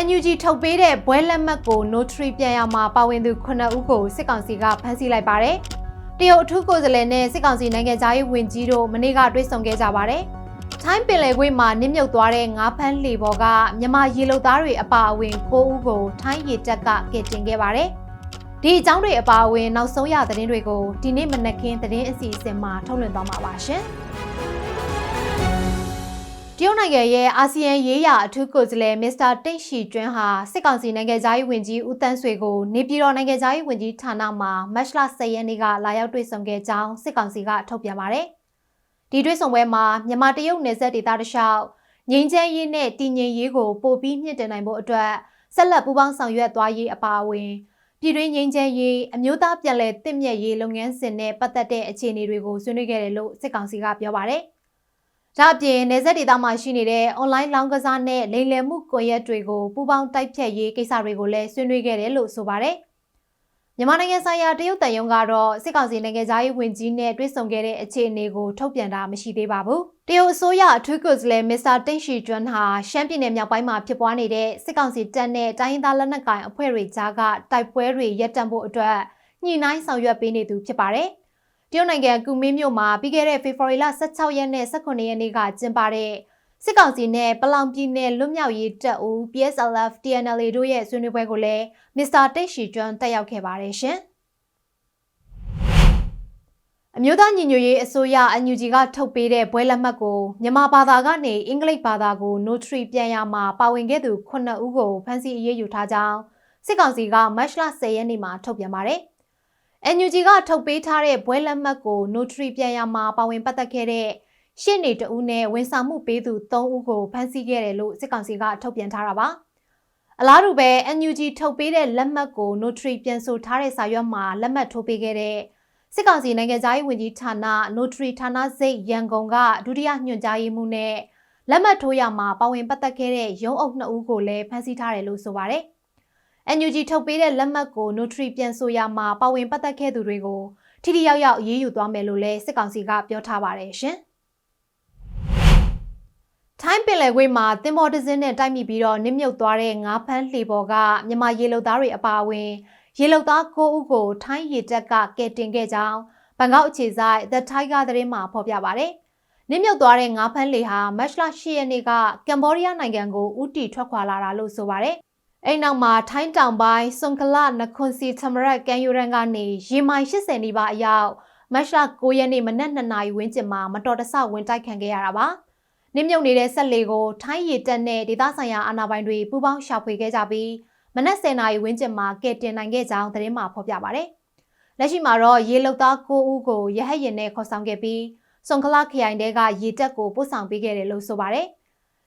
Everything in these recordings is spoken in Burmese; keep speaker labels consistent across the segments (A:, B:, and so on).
A: NUG ထုတ်ပေးတဲ့ဘွဲလက်မှတ်ကို notary ပြန်ရမှာပါဝင်သူ9ဦးကိုစစ်ကောင်စီကဖမ်းဆီးလိုက်ပါတယ်။တရုတ်အထူးကိုယ်စားလှယ်နဲ့စစ်ကောင်စီနိုင်ငံသားရေးဝန်ကြီးတို့မနေ့ကတွေ့ဆုံခဲ့ကြပါတယ်။ထိုင်းပင်လယ်ကွေ့မှာနစ်မြုပ်သွားတဲ့ငါးဖမ်းလှေပေါ်ကမြန်မာရေလုံသားတွေအပါအဝင်9ဦးကိုထိုင်းရေတပ်ကကယ်တင်ခဲ့ပါတယ်။ဒီအကြောင်းတွေအပါအဝင် နောက်ဆုံးရသတင်းတွေကိုဒီနေ့မနက်ခင်းသတင်းအစီအစဉ်မှာထုတ်လွှင့်သွားမှာပါရှင်။တ ရုတ်နိုင်ငံရဲ့အာဆီယံရေးရာအထူးကိုယ်စားလှယ်မစ္စတာတိတ်ရှီကျွန်းဟာစစ်ကောင်စီနိုင်ငံသားရေးဝန်ကြီးဦးတန်းဆွေကိုနေပြည်တော်နိုင်ငံသားရေးဝန်ကြီးဌာနမှာမတ်လ10ရက်နေ့ကလာရောက်တွေ့ဆုံခဲ့ကြောင်းစစ်ကောင်စီကထုတ်ပြန်ပါတယ်။ဒီတွေ့ဆုံပွဲမှာမြန်မာတရုတ်နယ်စပ်ဒေသတလျှောက်ငြိမ်းချမ်းရေးနဲ့တည်ငြိမ်ရေးကိုပိုပြီးမြင့်တင်နိုင်ဖို့အတွက်ဆက်လက်ပူးပေါင်းဆောင်ရွက်သွားရေးအပါအဝင်ပြည်တွင်းငြိမ်းချမ်းရေးအမျိုးသားပြည်လဲတင့်မြတ်ရေးလုပ်ငန်းစဉ်နဲ့ပတ်သက်တဲ့အခြေအနေတွေကိုဆွေးနွေးခဲ့တယ်လို့စစ်ကောင်စီကပြောပါတယ်။ ဒါအပြင်နေဆက်ဒေတာမှာရှိနေတဲ့ online လောင်းကစားနဲ့လိမ်လည်မှုကွန်ရက်တွေကိုပူးပေါင်းတိုက်ဖြတ်ရေးကိစ္စတွေကိုလည်းဆွေးနွေးခဲ့တယ်လို့ဆိုပါတယ်။မြန်မာနိုင်ငံဆိုင်ရာတရုတ်တန်ယုံကတော့စစ်ကောင်စီနိုင်ငံသားရေးဝန်ကြီးနဲ့တွေ့ဆုံခဲ့တဲ့အခြေအနေကိုထုတ်ပြန်တာမရှိသေးပါဘူး။တရုတ်အစိုးရအထူးကိုယ်စားလှယ်မစ္စတာတိန့်ရှီကျွန်းဟာရှမ်းပြည်နယ်မြောက်ပိုင်းမှာဖြစ်ပွားနေတဲ့စစ်ကောင်စီတပ်နဲ့တိုင်းရင်းသားလက်နက်ကိုင်အဖွဲ့တွေကြားကတိုက်ပွဲတွေရပ်တန့်ဖို့အတွက်ညှိနှိုင်းဆောင်ရွက်ပေးနေသူဖြစ်ပါတယ်။ တရုတ်နိုင်ငံကူမင်းမြို့မှာပြီးခဲ့တဲ့ဖေဖော်ဝါရီလ16ရက်နဲ့18ရက်နေ့ကကျင်းပတဲ့စစ်ကောင်စီနဲ့ပလောင်ပြည်နယ်လွတ်မြောက်ရေးတပ်ဦး PSLF TNLA တို့ရဲ့ဆွေးနွေးပွဲကိုလည်းမစ္စတာတိတ်ရှီကျွန်းတက်ရောက်ခဲ့ပါတယ်ရှင်။အမျိုးသားညီညွတ်ရေးအစိုးရ NUG ကထုတ်ပေးတဲ့ဘွဲလက်မှတ်ကိုမြန်မာဘာသာကနေအင်္ဂလိပ်ဘာသာကို notary ပြန်ရမှာပါဝင်ခဲ့သူ9ဦးကိုဖမ်းဆီးအရေးယူထားကြောင်းစစ်ကောင်စီကမတ်လ10ရက်နေ့မှာထုတ်ပြန်ပါတယ်။ NUG ကထုတ်ပေးထားတဲ့ဘွဲလက်မှတ်ကို notary ပြန်ရမှာပါဝင်ပတ်သက်ခဲ့တဲ့ရှင်းနေတဦးနဲ့ဝန်ဆောင်မှုပေးသူ3ဦးကိုဖမ်းဆီးခဲ့တယ်လို့စစ်ကောင်စီကထုတ်ပြန်ထားတာပါအလားတူပဲ NUG ထုတ်ပေးတဲ့လက်မှတ်ကို notary ပြန်ဆိုထားတဲ့စာရွက်မှာလက်မှတ်ထိုးပေးခဲ့တဲ့စစ်ကောင်စီနိုင်ငံသားရေးဝန်ကြီးဌာန notary ဌာနစိတ်ရန်ကုန်ကဒုတိယညွှန်ကြားရေးမှူးနဲ့လက်မှတ်ထိုးရမှာပါဝင်ပတ်သက်ခဲ့တဲ့ရုံးအုပ်2ဦးကိုလည်းဖမ်းဆီးထားတယ်လို့ဆိုပါတယ် NUG ထုတ်ပေးတဲ့လက်မှတ်ကို notary ပြန်ဆိုရမှာပါဝင်ပတ်သက်ခဲ့သူတွေကိုထိထိရောက်ရောက်အရေးယူသွားမယ်လို့လည်းစစ်ကောင်စီကပြောထားပါတယ်ရှင်။ထိုင်းပင်လယ်ကွေ့မှာတင်မော်တစင်းနဲ့တိုက်မိပြီးတော့နစ်မြုပ်သွားတဲ့ငါးဖမ်းလှေပေါ်ကမြန်မာရေလုံသားတွေအပါအဝင်ရေလုံသား9ဦးကိုထိုင်းရေတပ်ကကယ်တင်ခဲ့ကြောင်းဘန်ကောက်အခြေစိုက် The Tiger သတင်းမှာဖော်ပြပါဗျ။နစ်မြုပ်သွားတဲ့ငါးဖမ်းလှေဟာမတ်လ10ရက်နေ့ကကမ်ဘောဒီးယားနိုင်ငံကိုဥတီထွက်ခွာလာတာလို့ဆိုပါတယ်။ အဲ့နောက်မှာထိုင်းတောင်ပိုင်းစွန်ကလနခွန်စီသမရက်ကန်ယူရန်ကနေရေမိုင်80နီးပါးအရောက်မတ်လ9ရက်နေ့မနက်2နာရီဝန်းကျင်မှာမတော်တဆဝင်တိုက်ခံခဲ့ရတာပါ။နစ်မြုပ်နေတဲ့ဆက်လေကိုထိုင်းရေတပ်နဲ့ဒေသဆိုင်ရာအာဏာပိုင်တွေပူးပေါင်းရှာဖွေခဲ့ကြပြီးမနက်10နာရီဝန်းကျင်မှာကယ်တင်နိုင်ခဲ့ကြောင်းသတင်းမှာဖော်ပြပါဗျ။လက်ရှိမှာတော့ရေလုတ်သား9ဦးကိုရဟတ်ရင်နဲ့ခေါ်ဆောင်ခဲ့ပြီးစွန်ကလခရိုင်တဲကရေတပ်ကိုပို့ဆောင်ပေးခဲ့တယ်လို့ဆိုပါတယ်။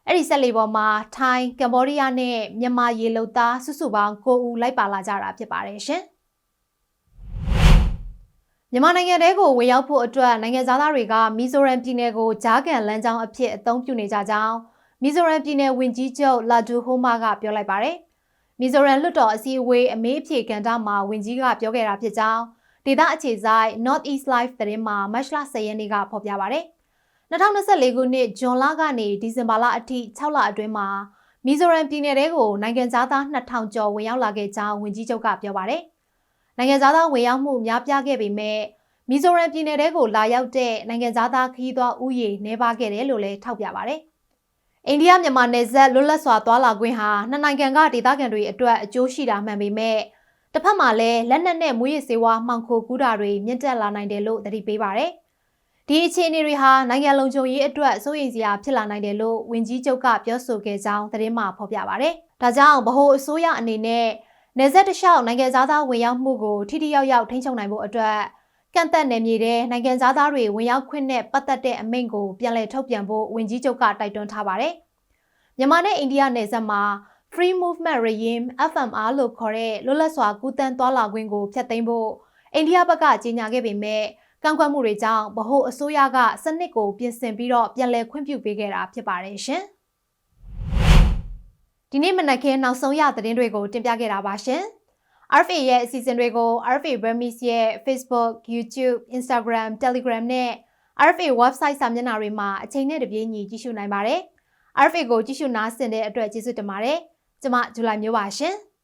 A: အဲ့ဒီဆက်လေပေါ်မှာထိုင်းကမ္ဘောဒီးယားနဲ့မြန်မာရေလုံသားစုစုပေါင်း9ဦးလိုက်ပါလာကြတာဖြစ်ပါတယ်ရှင်မြန်မာနိုင်ငံတဲကိုဝင်ရောက်ဖို့အတွက်နိုင်ငံသားတွေကမီဇိုရမ်ပြည်နယ်ကိုဂျားကန်လမ်းကြောင်းအဖြစ်အသုံးပြုနေကြကြောင်းမီဇိုရမ်ပြည်နယ်ဝန်ကြီးချုပ်လာဒူဟိုမာကပြောလိုက်ပါတယ်။မီဇိုရမ်လွှတ်တော်အစည်းအဝေးအမေးအဖြေကဏ္ဍမှာဝန်ကြီးကပြောခဲ့တာဖြစ်ကြောင်းဒေသအခြေစိုက် North East Live သတင်းမှာမတ်လ10ရက်နေ့ကဖော်ပြပါတယ် 2024ခုနှစ်ဇွန်လကနေဒီဇင်ဘာလအထိ6လအတွင်းမှာမီဇိုရမ်ပြည်နယ်တဲကိုနိုင်ငံသားသား2000ကျော်ဝင်ရောက်လာခဲ့ကြောင်းဝန်ကြီးချုပ်ကပြောပါတယ်။နိုင်ငံသားသားဝင်ရောက်မှုများပြားခဲ့ပေမဲ့မီဇိုရမ်ပြည်နယ်တဲကိုလာရောက်တဲ့နိုင်ငံသားသားခရီးသွားဥယေနှဲပါခဲ့တယ်လို့လည်းထောက်ပြပါတယ်။အိန္ဒိယမြန်မာနယ်စပ်လွတ်လပ်စွာသွားလာခွင့်ဟာနှစ်နိုင်ငံကဒေသခံတွေအတွက်အကျိုးရှိတာမှန်ပေမဲ့တစ်ဖက်မှာလည်းလက်နက်နဲ့မွေးရစေဝါမှောင်ခိုကူးတာတွေမြင့်တက်လာနိုင်တယ်လို့သတိပေးပါတယ်။ ဒီအခြေအနေတွေဟာနိုင်ငံလုံခြုံရေးအတွက်စိုးရိမ်စရာဖြစ်လာနိုင်တယ်လို့ဝန်ကြီးချုပ်ကပြောဆိုခဲ့ကြောင်းသတင်းမှာဖော်ပြပါဗျ။ဒါကြောင့်ဗဟိုအစိုးရအနေနဲ့နေဆက်တလျှောက်နိုင်ငံသားသားဝင်ရောက်မှုကိုထိထိရောက်ရောက်ထိန်းချုပ်နိုင်ဖို့အတွက်ကန့်သက်နယ်မြေတဲ့နိုင်ငံသားသားတွေဝင်ရောက်ခွင့်နဲ့ပတ်သက်တဲ့အမိန့်ကိုပြန်လည်ထုတ်ပြန်ဖို့ဝန်ကြီးချုပ်ကတိုက်တွန်းထားပါတယ်။မြန်မာနဲ့အိန္ဒိယနယ်စပ်မှာ Free Movement Regime FMR လို့ခေါ်တဲ့လွတ်လပ်စွာကူးတန်းသွားလာခွင့်ကိုဖျက်သိမ်းဖို့အိန္ဒိယဘက်ကကြေညာခဲ့ပေမဲ့ ကန့်ကွက်မှုတွေကြောင့်ဗဟိုအစိုးရကစနစ်ကိုပြင်ဆင်ပြီးတော့ပြန်လည်ခွင့်ပြုပေးခဲ့တာဖြစ်ပါတယ်ရှင်။ဒီနေ့မနက်ခင်းနောက်ဆုံးရသတင်းတွေကိုတင်ပြခဲ့တာပါရှင်။ RFA ရဲ့အစီအစဉ်တွေကို RFA Burmese ရဲ့ Facebook, YouTube, Instagram, Telegram နဲ့ RFA website စာမျက်နှာတွေမှာအချိန်နဲ့တပြေးညီကြည့်ရှုနိုင်ပါတယ်။ RFA ကိုကြည့်ရှုနားဆင်တဲ့အတွက်ကျေးဇူးတင်ပါတယ်။ကျမဇူလိုင်မျိုးပါရှင်။